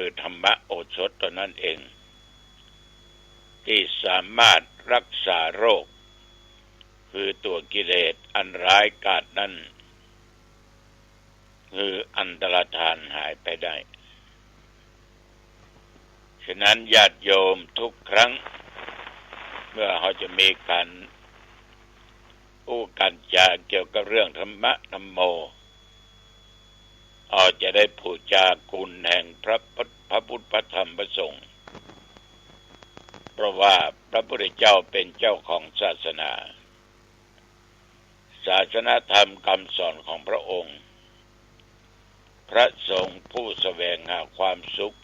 คือธรรมะโอสถตัวนั้นเอง ที่สามารถรักษาโรค คือตัวกิเลสอันร้ายกาจนั้นคืออันตรธานหายไปได้ ฉะนั้นญาติโยมทุกครั้ง เมื่อเขาจะมีการอู้กันจาเกี่ยวกับเรื่องธรรมะธรรมโม อาจะได้ผู้จากุณแห่งพระพระพุทธพระธรรมพระสงฆ์เพราะว่าพระพุทธเจ้าเป็นเจ้าของศาสนา ศาสนาธรรมคำสอนของพระองค์ พระสงฆ์ผู้สแสวงหาความสุข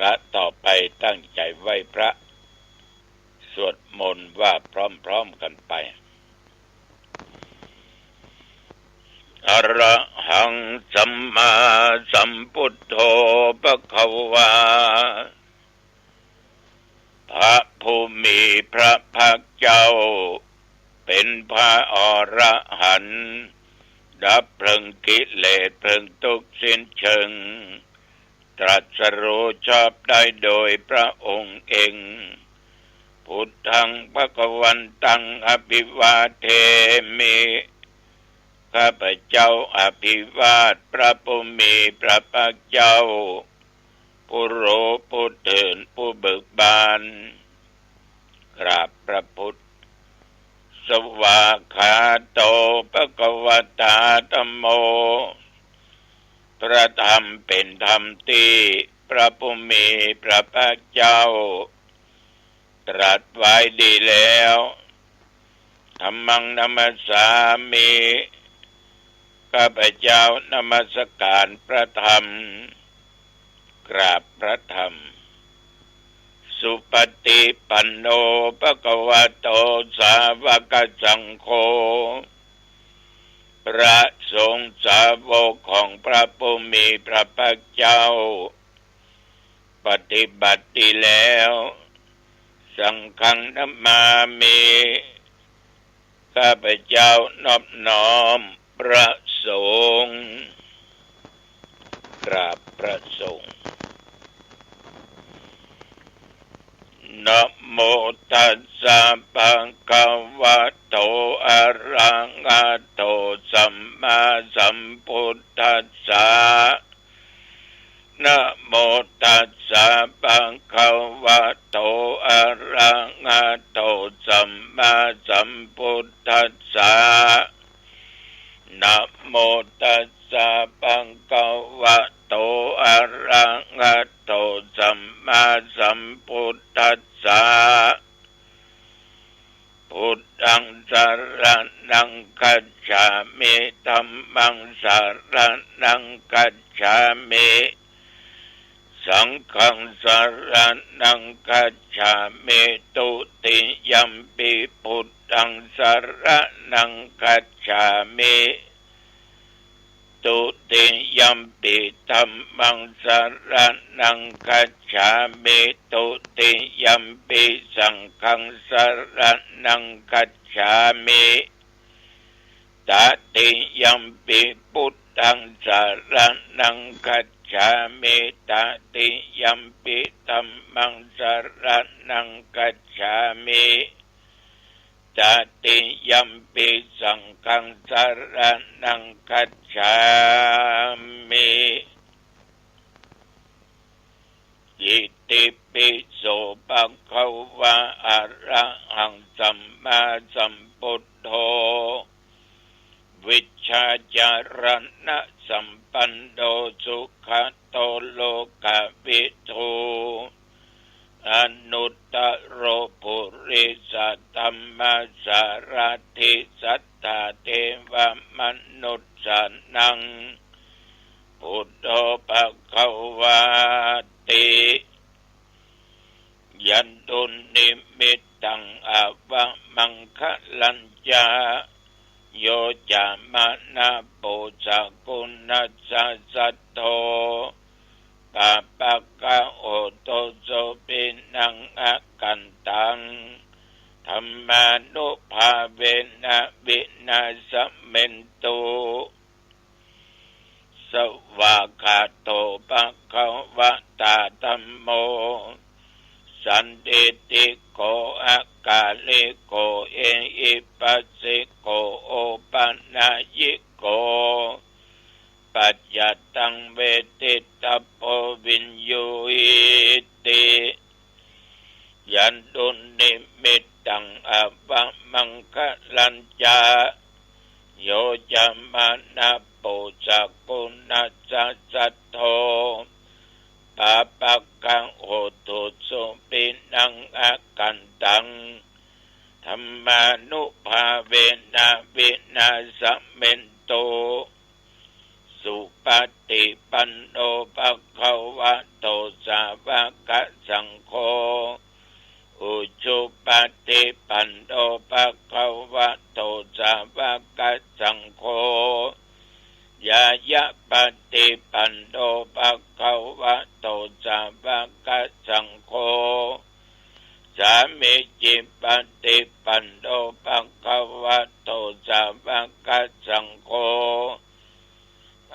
และต่อไปตั้งใจไหวพระ สวดมนต์ว่าพร้อมๆกันไป อรหังสัมมาสัมพุทโธปะคะวาพระผู้มีพระภาคเจ้า เป็นพระอรหันต์ดับเพลิงกิเลสเพลิงทุกสิ้นเชิง ตรัสรู้ชอบได้โดยพระองค์เองพุทธังพระกวันตังอภิวาเทมิ ข้าพเจ้าอภิวาทพระผู้มีพระภาคเจ้าผู้โรผู้เถินผู้เบิกบานกราบพระพุทธ สวาขาโตปะกวตาธรรมโม พระธรรมเป็นธรรมที่พระผู้มีพระภาคเจ้า ตรัสไว้ดีแล้วธรรมังนัมสามี ข้าพเจ้านมัสการพระธรรม กราบพระธรรม สุปฏิปันโนปะกวะโตสาวกสังโฆพระสงฆ์สาวกของพระพุมีพระภาคเจ้า ปฏิบัติดีแล้ว สังฆังนมามีข้าพเจ้านอบน้อมพระสงฆ์กราบพระสงฆ์นะโมตัสสะปะคะวะโตอะระหะโตสัมมาสัมพุทธัสสะนะโมตัสสะปะคะวะโตอะระหะโตสัมมาสัมพุทธัสสะนะโมตัสสะปังกวะโตอะระหะโตสัมมาสัมพุทธัสสะพุทธังสารนังกัจฉามิธัมมังสารนังกัจฉามิ สังฆังสารนังกัจฉามิตุติยัมปิพุทธังสารนังกัจฉามิตุติยัมปิธรรมังสารนังกัจฉามิตุติยัมปิสังฆังสารนังกัจฉามิตติยัมปิพุทธังสารนังกัจ ฉามิตติยัมปิธรรมังสารนังกัจฉามิจติยัมปิสังฆังสารนังคัจฉามิยิติปิโสปังขวะอะระหังสัมมาสัมพุทโธ วิชาจารณะสัมปันโดสุขโตโลกวิทูอนุตตโรปุริสัตตมสารทิสัตตาเทวมนุษย์สันังพุทโธปะคะวาติยันตุนิมิตตังอาวะมังคะลัญจา โยจามะนาโปจักุณาจัสัโตปะปะกะโอโตโจปินังอกันตังธรรมานุภาเวนะวินาสเมนโตสวากาโตปะขวะตาตัมโม สันเดติโกอากาเลโกเออิปัสิโกโอปัญญิโกปัจจตังเวติตัปโปวินโยอิติยันตุนิมิตังอาบัมังคะลันจาโยจามานาปุสกุณาจัสสโท ปะปักกังโอตุสุปินังอากันตังธรรมานุภาเวนะวินาสเมนโต สุปฏิปันโนภะคะวะโตสาวกสังโฆอุจุปฏิปันโนภะคะวะโตสาวกสังโฆยายะปฏิปันโนภะคะวะโตสาวกสังโฆสามิจิปฏิปันโนภะคะวะโตสาวกสังโฆ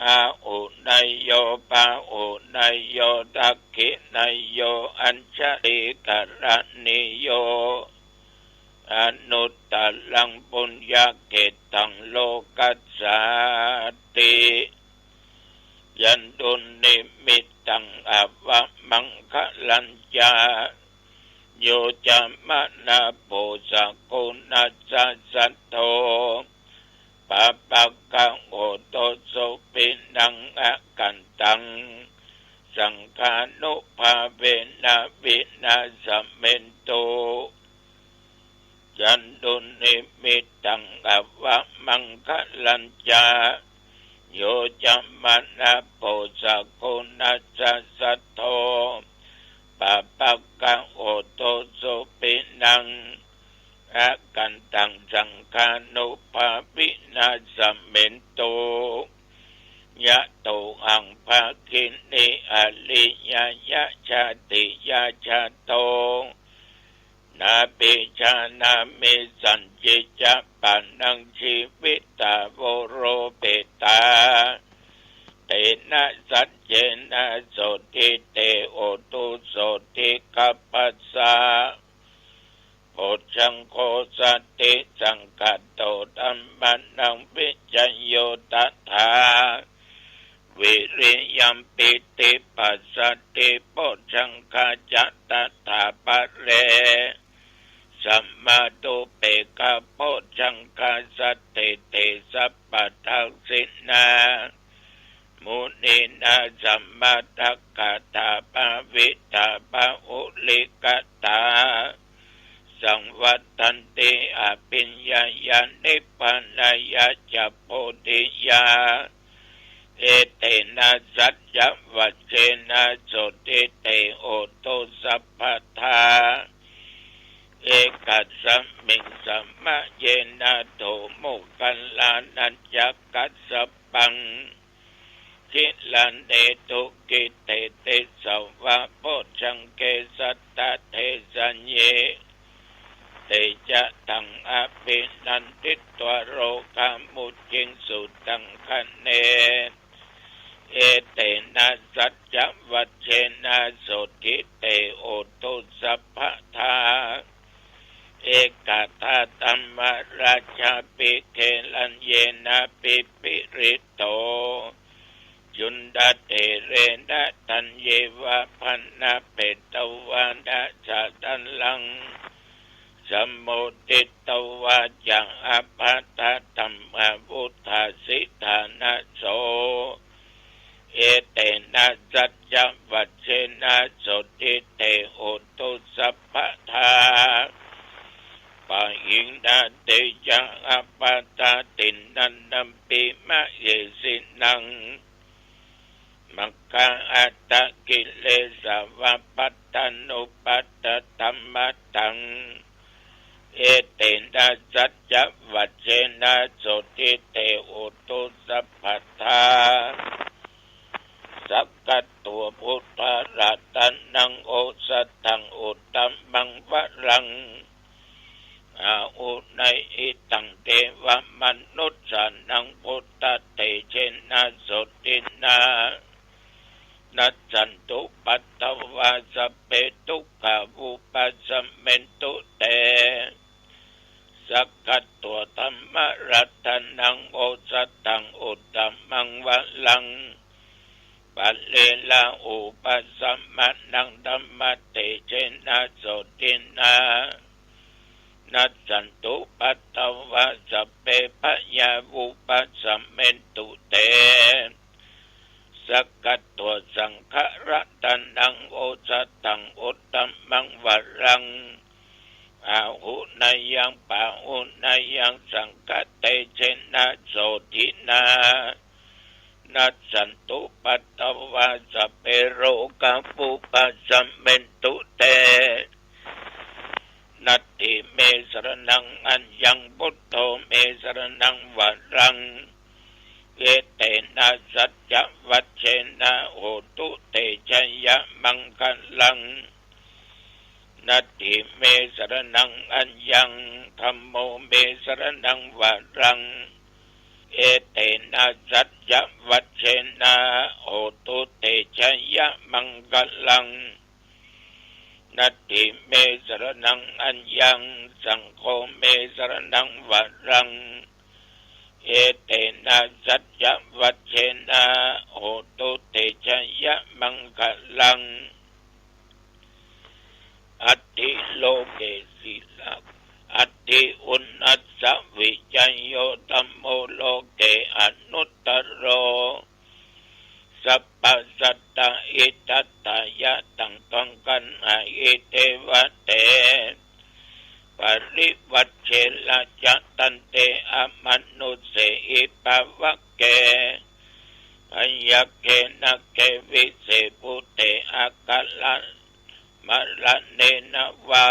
อาอุนายโยปาอุนายโยตักขินายโยอัญชลิกรณิโยอนุตตลังปุญญาเกตังโลกัสสาติยันตุนิมิตตังอวะมังคะลัญญาโยจามะนาโปสะกุณาสัสัตโตปะปะกังโอโตโสปินังอะกันตัง สังฆานุภาเวนะวินาสเมนโตยันตุนิมิตังอวะมังคะลัญจาโยจัมมานาโปสะกุณาสัสัตโต ปะปะกังโอโตโสปินังอากันตังสังฆานุภาวินาสเมนโตยะโตอังภาคินิอลิยายะชาติยาชาโตนาปิชานามิสันจิจะปันังชีวิตาโวโรเปตา ตนะสัจเจนะโสติเตโอตุโสติกัปปัสสะโพชังโคสติสังกัตโตธัมมันังวิจโยตัทธาวิริยัมปิติปัสสติโพชังคาจัตตถาปะเรสัมมาตุเปกะโพชังคาสติเตสัพพทักสินา มุนีนาสัมมาทักกะตาปะวิตาปะอุลิกตา สังวัตันติอภิญญาญาณิปันายาจะโพธิยาเอเตนะสัจจวัจเจนะโสติเตโอโตสัพพทา เอกัสสมิงสัมมะเยนะโตโมกันลานัญจกัสสปัง คิลันเดตุกิเตเตสวะโพชังเกสัตตะเทสัญเย เตจะตังอภินันติตวโรคามุจิงสุตังคะเน เอเตนะสัจจวัชเชนะโสติเตโอตุสัพพทา เอกาทาตัมมาราชาปิเคลันเยนะปิปิริโต ยุนดาเตเรนะตัน เยวะพันนาเปตวานะชาตันลังสมุติตวาจังอภัตตตัมมาวุธาสิธานะโส เอเตนะสัจจวัชเชนะโสติเตโอตุสัพพทาปะหิงนาเตจังอปัตตาตินนันนัมปิมะเยสินัง มัคคังอัตตกิเลสวะปัตตนุปัตตธรรมตัง เอเตนะสัจจวัชเชนะโสติเตโอตุสัพพทาสักกัตัวพุทธรัตนังโอสัตังอุตัมมังวะรังอาอุในอิตังเทวมนุษย์สานังพุทธเตเชนะสตินา นัจจันตุปัตตวาสเปตุกาวุปัสสมเมนตุเตสักกัตตัวธรรมรัตนังโอสัตังอุตตัมมังวะลังปัลเลละอุปสัมมานังธัมมเตเจนะโสตินานัสสันตุปัตตวะสเพปะยาวุปัสสัมเมนตุเต สกัดตัวสังฆรัตันังโอสตังอุตตมังวรังอาหุนายังปาหุนายังสังกเตเชนะโสทินานัสสันตุปัตตวาสเปโรกาปุปัสสัมเมนตุเตนัตติเมสรนังอัญญังพุทโธเมสรนังวรัง เอเตนะสัจวัชเชนะโหตุเตชยะมังคลังนัตติเมสรนังอัญญังธรรมโมเมสรนังวรัง เอเตนะสัจวัชเชนะโหตุเตชยะมังคลังนัตติเมสรนังอัญญังสังโฆเมสรนังวรัง เอเตนะสัจจวัชเชนะโหตุเตชะยะมังคลัง อัตติโลเกศิลักอัตติอุณัสสวิจัยโยตัมโมโลเกอนุตตโรสัพพสัตตะอิตัตตายะตังตังกันอาอิเทวะเต ปริวัตเชลจะตันเตอมนุเสอิปวะเกพยาเกนะเกวิเศปุเตอากัลลันมะละเนนวา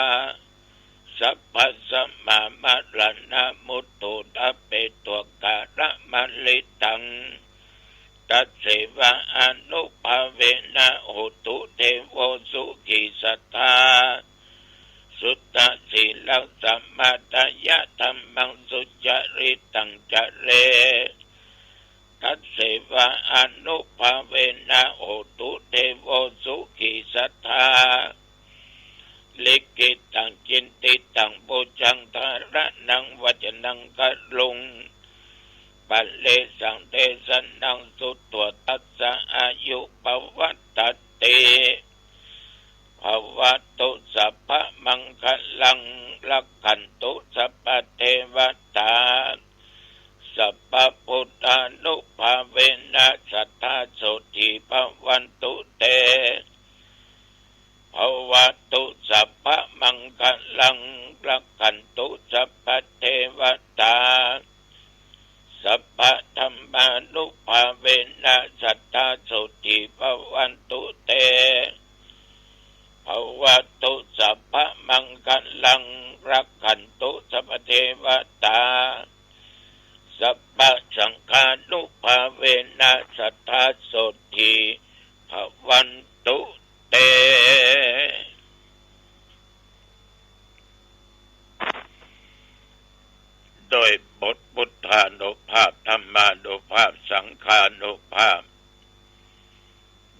สัพพะสัมมามาละนะมุตตุตะเปตัวการะมะลิตังตัสเสวะอนุภาเวนะโหตุเทวสุขิสัทธา สุตตะสีลังสัมมาตยะธรรมังสุจริตังจเรทัสเสวะอนุภาเวนะโอตุเทโวสุขิสัทธาลิกิตังจินติตังปุจังทาระนังวัจนังกะลุงปัลเลสังเตสันนังสุตตัวตัสสะอายุปวัตตเต ภวตุสัพพมังคลังลักขันตุสัพเทวตาสัพพุทธานุภาเวนะสัทธาโสติภวันตุเตภวตุสัพพมังคลังลักขันตุสัพเทวตาสัพพธรรมานุภาเวนะสัทธาโสติภวันตุเต ภวตุสัพพะมังคัลังรักขันตุสัพเทวตา สัพพะสังฆานุภาเวนะสัทธาโสทีภวันตุเตโดยบทพุทธานุภาพธรรมานุภาพสังฆานุภาพ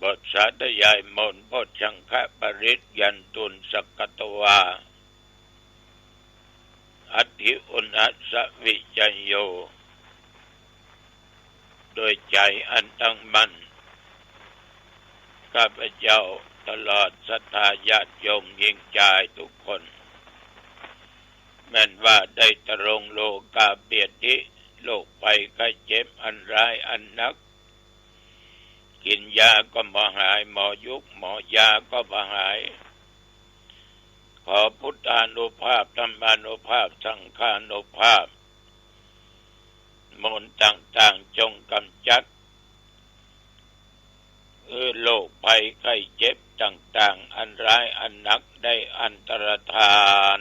บทสาธยายมนบทชังคะปริศยันตุนสกตวาอัติอุณัสวิจัยโย โดยใจอันตั้งมั่นข้าพเจ้าตลอดศรัทธาญาติโยมยิงใจทุกคน แม้นว่าได้ตรงโลกาเบียดิโลกไปก็เจ็บอันร้ายอันนัก กินยาก็บ่หาย หมอยุกหมอยาก็บ่หาย ขอพุทธานุภาพธรรมานุภาพ สังฆานุภาพ มนต์ต่างๆจงกำจัดเออโรคภัยไข้เจ็บต่าง ๆ อันร้ายอันหนักได้อันตรธาน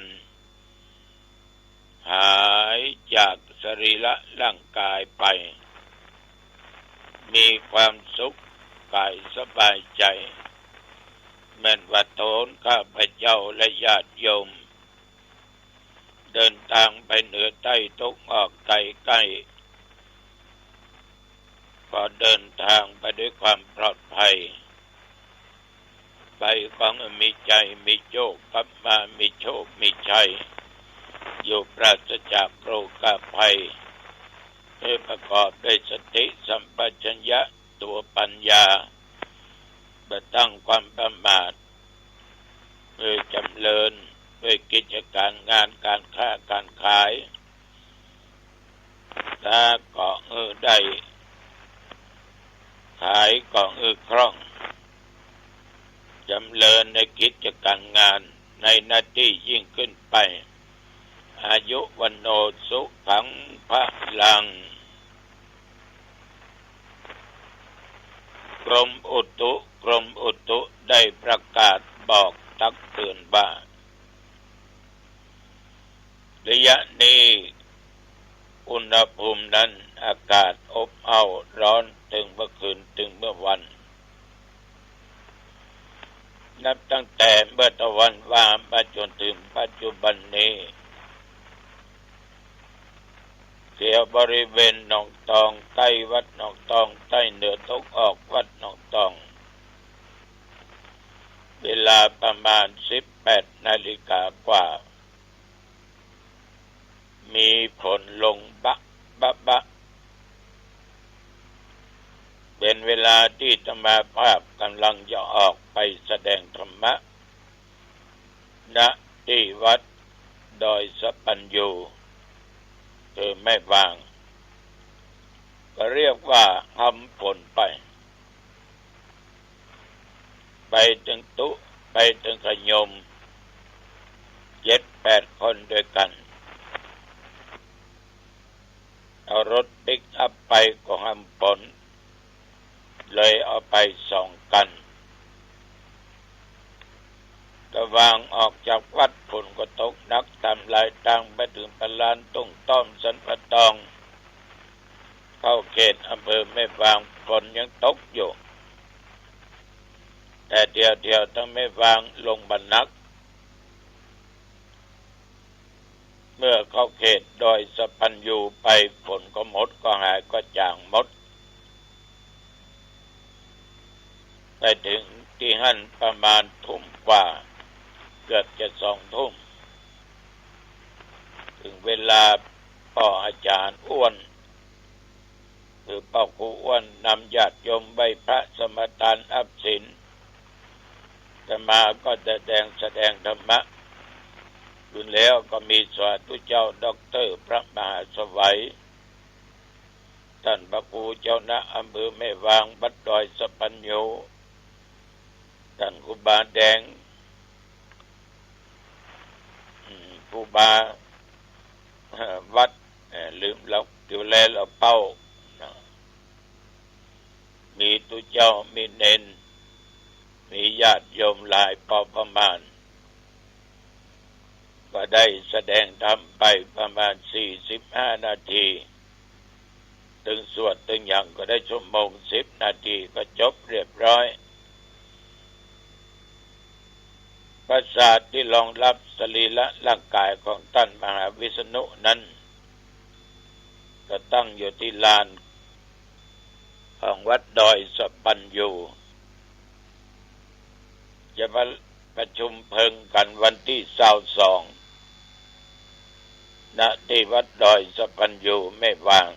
หายจากสรีระร่างกายไป มีความสุข กายสบายใจแม่นวัดโทนข้าพเจ้าและญาติโยม เดินทางไปเหนือใต้ทุกออกไกลใกล้ก็เดินทางไปด้วยความปลอดภัย ไปของมีใจมีโชคกลับมามีโชคมีชัย อยู่ปราศจากโรคภัยให้ประกอบด้วยสติสัมปชัญญะ ตัวปัญญาประตั้งความประมาทเพื่อจำเริญด้วยกิจการงานการค้าการขายถ้าก็เออได้ ขายก็เออคล่องจำเริญในกิจการงานในหน้าที่ยิ่งขึ้นไป อายุวันโนสุขังพระลัง ก รมอุตุกรมอุตุได้ประกาศบอกตักเตือนว่าระยะนี้อุณหภูมินั้นอากาศอบอ้าวร้อนถึงเมื่อคืนถึงเมื่อวัน นับตั้งแต่เมื่อตะวันว่ามาจนถึงปัจจุบันนี้ เกี่ยวบริเวณหนองตอง ใต้วัดหนองตอง ใต้เหนือตกออกวัดหนองตอง เวลาประมาณสิบแปดนาฬิกากว่า มีผลลงบะบะบะเป็นเวลาที่ธรรมาภาพกำลังจะออกไปแสดงธรรมะณที่วัดดอยสปัญญู คือไม่วาง ก็เรียกว่าทำผลไป ไปถึงตุ ไปถึงขยมเจ็ดแปดคนด้วยกัน เอารถปิกอัพไปก็ห้ามผลเลยเอาไปสองกัน ระวางออกจากวัดฝนก็ตกนักตามลายตังไปถึงปลานตุ้งต้อมสันปะตอง เข้าเขตอำเภอไม่วางฝนยังตกอยู่แต่เดียวเดียวต้องไม่วางลงบรรนัก เมื่อเข้าเขตโดยสปัญญูไปฝนก็หมดก็หายก็จางหมดไปถึงที่หั่นประมาณทุ่มกว่า เกือบจะสองทุ่มถึงเวลาพ่ออาจารย์อ้วนคือพ่อครูอ้วนนำญาติโยมใบพระสมทานอับสินจะมาก็จะแสดงแสดงธรรมะรุ่นแล้วก็มีสวัสดิเจ้าด็อกเตอร์พระมหาสวัยท่านพระครูเจ้าณอำเภอแม่วางบัดดอยสปัญโยท่านครูบาแดง ครูบาวัดลืมแล้วติวแลเราเป้า มีตุเจ้ามีเนน มีญาติโยมหลายพอประมาณ ก็ได้แสดงธรรมไปประมาณสี่สิบห้านาที ถึงสวดถึงอย่างก็ได้ชั่วโมงสิบนาทีก็จบเรียบร้อย ประสาทที่รองรับสรีละร่างกายของท่านมหาวิษณุนั้น ก็ตั้งอยู่ที่ลาน ของวัดดอยสปันอยู่จะมาประชุมเพิงกันวันที่สาวสองณที่วัดดอยสปัญญูไม่วาง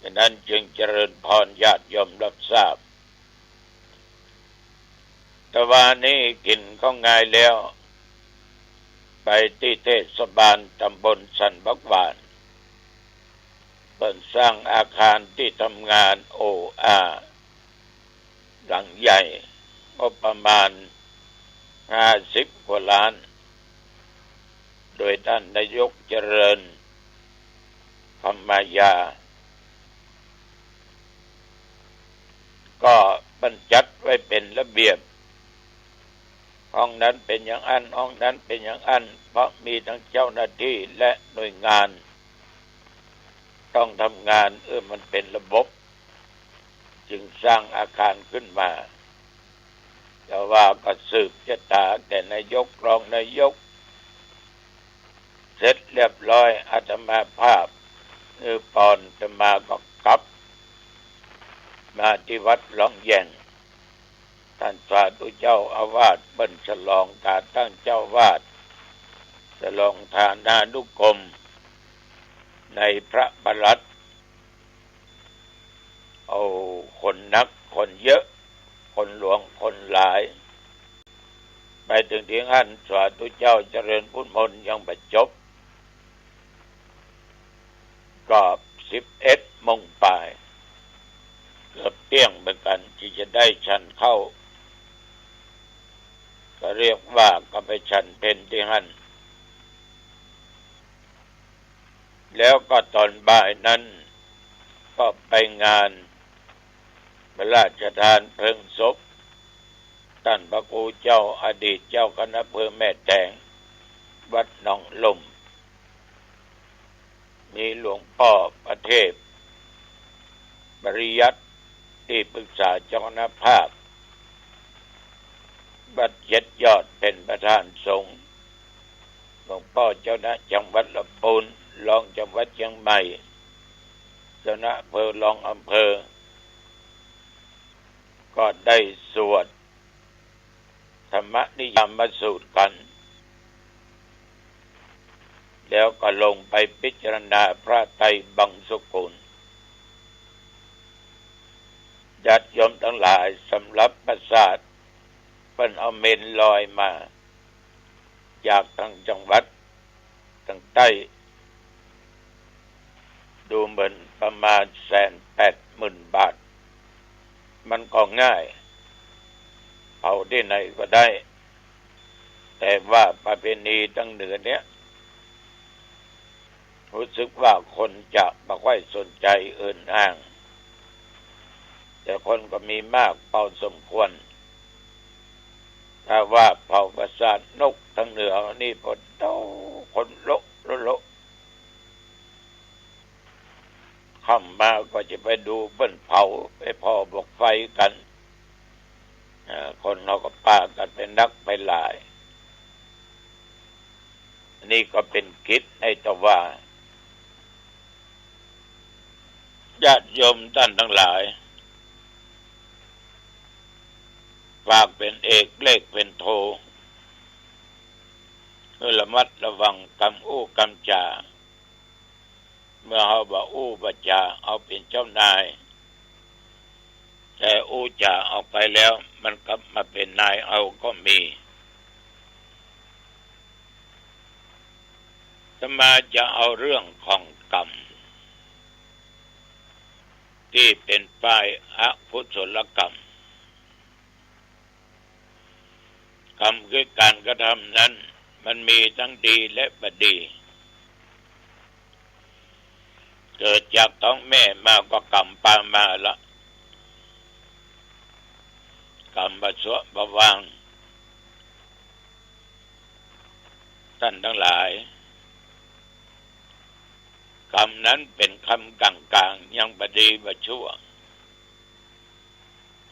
ดังนั้นจึงเจริญพรญาติยมรับทราบ ตะวานี้กินก็ง่ายแล้ว ไปที่เทศบาลตำบลสันบักวานเปิดสร้างอาคารที่ทำงานโออาหลังใหญ่ก็ประมาณห้าสิบกว่าล้าน โดยท่านนายกเจริญธรรมายา ก็บรรจัดไว้เป็นระเบียบ ห้องนั้นเป็นอย่างอันห้องนั้นเป็นอย่างอัน เพราะมีทั้งเจ้าหน้าที่และหน่วยงาน ต้องทำงานเออมันเป็นระบบ จึงสร้างอาคารขึ้นมาแต่ว่าก็สืบชะตาแก่นายกรองนายก เสร็จเรียบร้อยอาตมาภาพนือปอนจะมาก็กลับ มาที่วัดหลองแยง ท่านสาธุเจ้าอาวาสบัญฉลองกาตั้งเจ้าวาดฉลองทานานุกรม ในพระบรัตเอาคนนักคนเยอะ คนหลวงคนหลาย ไปถึงที่หันสาธุเจ้าเจริญพุทธมนต์ยังประจบก็สิบเอ็ดมงปลายเกือบเตี้ยงเหมือนกันที่จะได้ชันเข้า ก็เรียกว่าก็ไปชันเป็นที่หันแล้วก็ตอนบ่ายนั้น ก็ไปงานพระราชทานเพลิงศพท่านพระครูเจ้าอดีตเจ้าคณะอำเภอแม่แตงวัดหนองลม มีหลวงพ่อประเทศ บริยัติที่ปรึกษาเจ้าคณะภาค บัดเจ็ดยอดเป็นประธานสงฆ์หลวงพ่อเจ้าหน้าจังหวัดลำพูนรองจังหวัดเชียงใหม่เจ้าหน้าอำเภอรองอำเภอ ก็ได้สวด ธรรมนิยามมาสูตรกัน แล้วก็ลงไปพิจารณาพระไตรบังสุกุลยัดยมทั้งหลายสำหรับประสาท เป็นเอาเมนลอยมา จากทางจังหวัดทางใต้ ดูเหมือนประมาณแสนแปดหมื่นบาท มันก็ง่าย เผาที่ไหนก็ได้ แต่ว่าประเพณีตั้งเหนือเนี้ยรู้สึกว่าคนจะไม่ค่อยสนใจเอื่นอ้าง แต่คนก็มีมากเป่าสมควร ถ้าว่าเผ่าประสาทนกทั้งเหนือนี่พอโตคนโลโลโลข้ามาก็จะไปดูเปิ้นเผาไปพอบอกไฟกันคนเราก็ป้ากันเป็นนักไปหลาย นี่ก็เป็นคิดในตะว่าญาติโยมท่านทั้งหลาย ฝากเป็นเอกเลขเป็นโทเพื่อระมัดระวังกรรมอู้กรรมจา เมื่อเขาบอกอู้บัจาเอาเป็นเจ้านาย แต่อู้จ่าเอาไปแล้ว มันกลับมาเป็นนายเอาก็มีสมาจะเอาเรื่องของกรรม ที่เป็นฝ่ายอกุศลกรรมก รมคือการกระทำนั้น มันมีทั้งดีและบดี เกิดจากท้องแม่มาก็กรรมปามาละกรรมบสวบวางท่านทั้งหลายกรรมนั้นเป็นคำกลางกลางยังบดีบชั่ว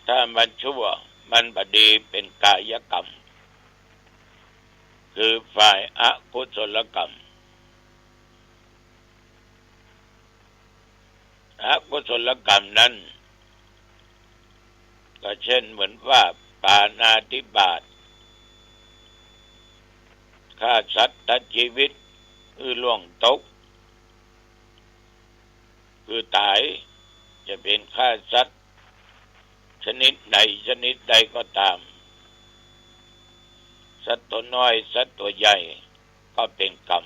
ถ้ามันชั่ว มันบดีเป็นกายกรรม คือฝ่ายอกุศลกรรมอกุศลกรรมนั้น ก็เช่นเหมือนว่าปานาธิบาตฆ่าสัตว์ตัดชีวิต คือล่วงตก คือตายจะเป็นฆ่าสัตว์ ชนิดใดชนิดใดก็ตาม สัตว์ตัวน้อย สัตว์ตัวใหญ่ ก็เป็นกรรม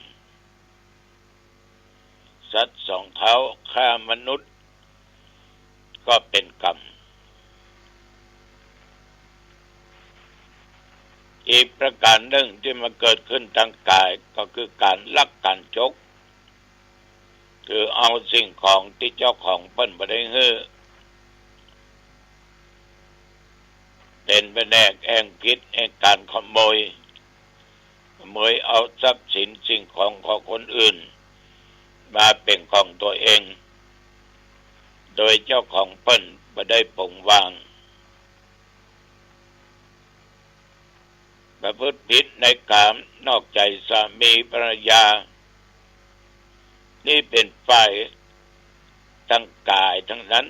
สัตว์สองเท้าฆ่ามนุษย์ ก็เป็นกรรม อีกประการหนึ่งที่มาเกิดขึ้นทางกายก็คือการลักการจก คือเอาสิ่งของที่เจ้าของเปิ้นบ่ได้เฮือ เป็นไปแนกแองคิดแองการขโมยขโมยเอาทรัพย์สินสิ่งของของคนอื่น มาเป็นของตัวเอง โดยเจ้าของเปิ้นไม่ได้ปงวางประพฤติผิดในกามนอกใจสามีภรรยา นี่เป็นฝ่ายทั้งกายทั้งนั้น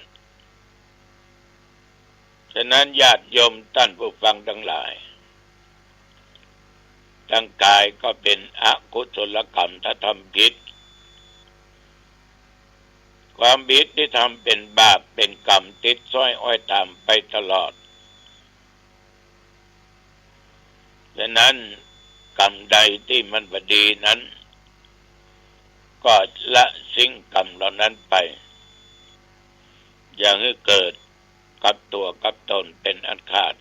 ฉะนั้นญาติโยมท่านผู้ฟังทั้งหลายร่างกายก็เป็นอกุศลกรรมถ้าทำผิด ความบิดที่ทำเป็นบาปเป็นกรรมติดซ้อยอ้อยตามไปตลอดฉะนั้นกรรมใดที่มันบดีนั้น ก็ละสิ่งกรรมเหล่านั้นไป อย่าให้เกิด กับตัวกับตนเป็นอันขาด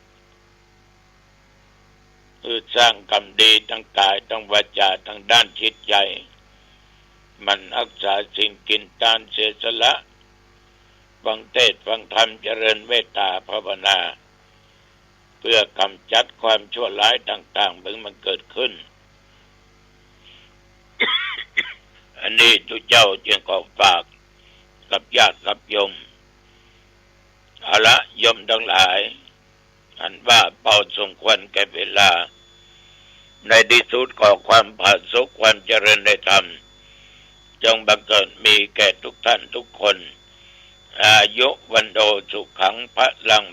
คือสร้างกรรมดีทั้งกายทั้งวาจาทั้งด้านจิตใจ มันรักษาสิ่งกินตานเสียสละฟังเทศฟังธรรมเจริญเมตตาภาวนา เพื่อกำจัดความชั่วร้ายต่างๆเมื่อมันเกิดขึ้น อันนี้ทุกเจ้าจึงขอฝากกับญาติกับโยม เอาละยมทั้งหลาย อันว่าเป่าสมควรแก่เวลา ในที่สุดก่อความผาสุกความเจริญในธรรม จงบังเกิดมีแก่ทุกท่านทุกคน อายุวันโดสุขังพระลัง